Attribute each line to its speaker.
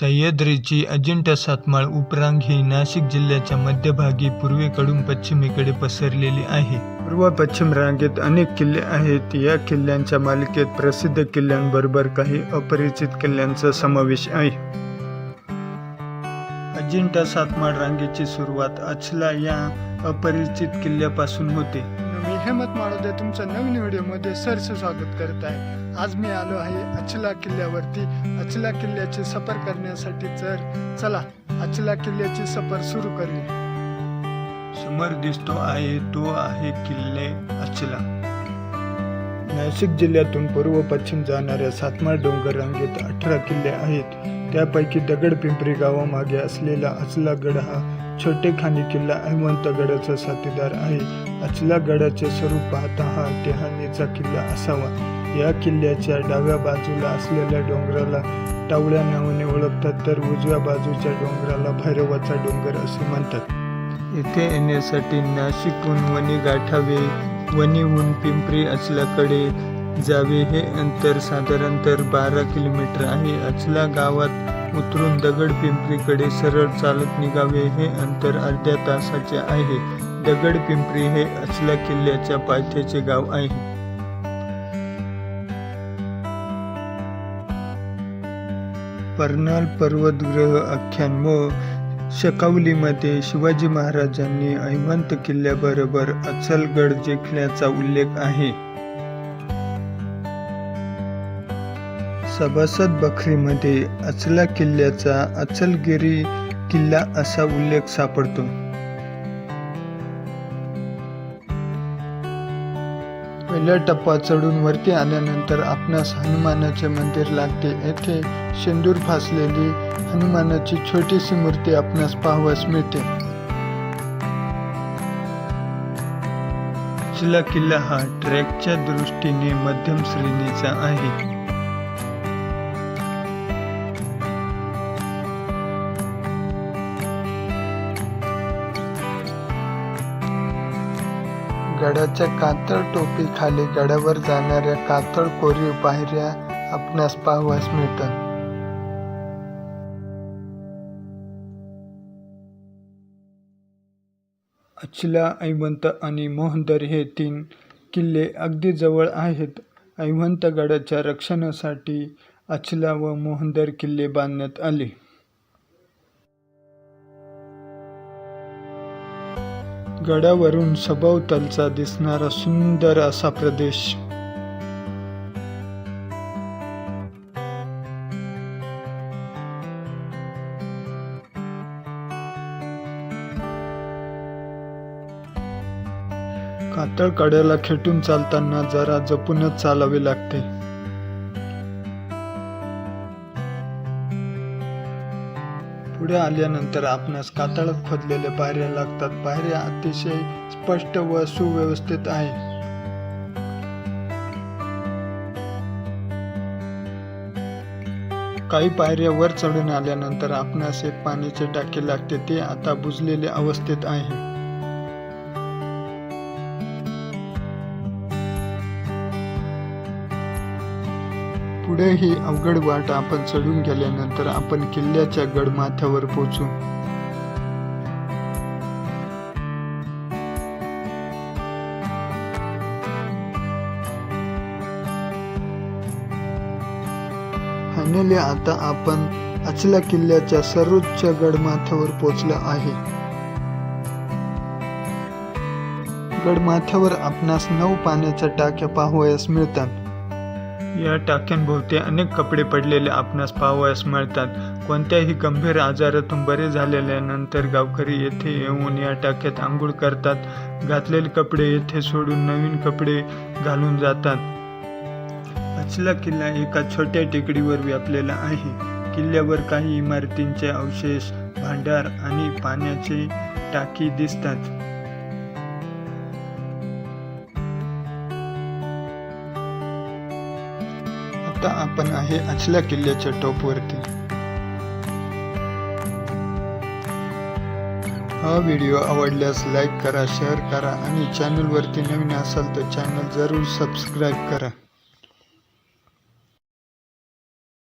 Speaker 1: सह्याद्रीची अजिंठा सातमाळ उपरांग ही नाशिक जिल्ह्याच्या मध्यभागी पूर्वेकडून पश्चिमेकडे पसरलेली आहे. पूर्व पश्चिम रांगेत अनेक किल्ले आहेत. या किल्ल्यांच्या मालिकेत प्रसिद्ध किल्ल्यांबरोबर काही अपरिचित किल्ल्यांचा समावेश आहे. अजिंठा सातमाळ रांगेची सुरुवात अचला या अपरिचित किल्ल्यापासून होते.
Speaker 2: मी हेमंत माळोदे तुमचं नवीन व्हिडिओमध्ये सरस स्वागत करत आहे. आज मी आलो आहे अचला किल्ल्यावरती. अचला किल्ल्याची सफर करण्यासाठी तर चला अचला किल्ल्याची सफर सुरू करूया.
Speaker 1: समोर दिसतो आहे तो आहे किल्ले अचला. नाशिक जिल्ह्यातून पूर्व पश्चिम जाणाऱ्या सातमाळ डोंगर रांगेत अठरा किल्ले आहेत. त्यापैकी दगड पिंपरी गावामागे असलेला अचला गड हा छोटेखानी किल्ला ऐवंत गडाचा साथीदार आहे. अचला गडाचे स्वरूप पाहता हा टेहानीचा किल्ला असावा. या किल्ल्याच्या डाव्या बाजूला असलेल्या डोंगराला टावळ्या नावाने ओळखतात तर उजव्या बाजूच्या डोंगराला भैरवाचा डोंगर असे म्हणतात. येथे येण्यासाठी नाशिकहून वणी गाठावे वणीहून पिंपरी असल्याकडे जावे हे अंतर साधारणतः बारा किलोमीटर आहे. अचला गावात उतरून दगड पिंपरीकडे सरळ चालत निघावे हे अंतर अर्ध्या तासाचे आहे. दगड पिंपरी हे अचला किल्ल्याच्या पायथ्याचे गाव आहे. पर्नाल पर्वतग्रह आख्यान व शकावलीमध्ये शिवाजी महाराजांनी ऐमंत किल्ल्याबरोबर अचलगड जिंकल्याचा उल्लेख आहे. सभासद बखरीमध्ये अचला किल्ल्याचा अचलगिरी किल्ला असा उल्लेख सापडतो. पहिला टप्पा चढून वरती आल्यानंतर आपणास हनुमानाचे मंदिर लागते. येथे शेंदूर फासलेली हनुमानाची छोटीशी मूर्ती आपणास पाहावयास मिळते. चिला किल्ला हा ट्रॅकच्या दृष्टीने मध्यम श्रेणीचा आहे. गडाच्या कातळ टोपी खाली गडावर जाणाऱ्या कातळ कोरीव पायऱ्या आपणास पाहावास मिळतात. अचला ऐवंत आणि मोहदर हे तीन किल्ले अगदी जवळ आहेत. ऐवंत गडाच्या रक्षणासाठी अचला व मोहदर किल्ले बांधण्यात आले. गडावरून सभोवतालचा दिसणारा सुंदर असा प्रदेश. कातळ कड्याला खेटून चालताना जरा जपूनच चालावे लागते. पुढे आल्यानंतर आपणास कातळात खोदलेल्या पायऱ्या लागतात. पायऱ्या अतिशय स्पष्ट व सुव्यवस्थित आहे काही पायऱ्या वर चढून आल्यानंतर आपणास एक पाण्याचे टाके लागते. ते आता बुजलेले अवस्थेत आहे. पुढे ही अवघड वाट आपण चढून गेल्यानंतर आपण किल्ल्याच्या गडमाथ्यावर पोचू. फायनली आता आपण अचला किल्ल्याच्या सर्वोच्च गडमाथ्यावर पोचलो आहे. गडमाथ्यावर आपणास नऊ पाण्याच्या टाक्या पाहावयास मिळतात. या टाक्यांभोवती अनेक कपडे पडलेले आपणास पाहावयास मिळतात. कोणत्याही गंभीर आजारातून बरे झालेल्यानंतर गावकरी येथे येऊन या टाक्यात आंघोळ करतात. घातलेले कपडे येथे सोडून नवीन कपडे घालून जातात. अचला किल्ला एका छोट्या टेकडीवर व्यापलेला आहे. किल्ल्यावर काही इमारतींचे अवशेष भांडार आणि पाण्याचे टाकी दिसतात. आता आपण आहे आचल्या किल्ल्याच्या टॉपवरती हा व्हिडिओ आवडल्यास लाईक करा शेअर करा आणि चॅनलवरती नवीन असाल तर चॅनल जरूर सबस्क्राईब करा.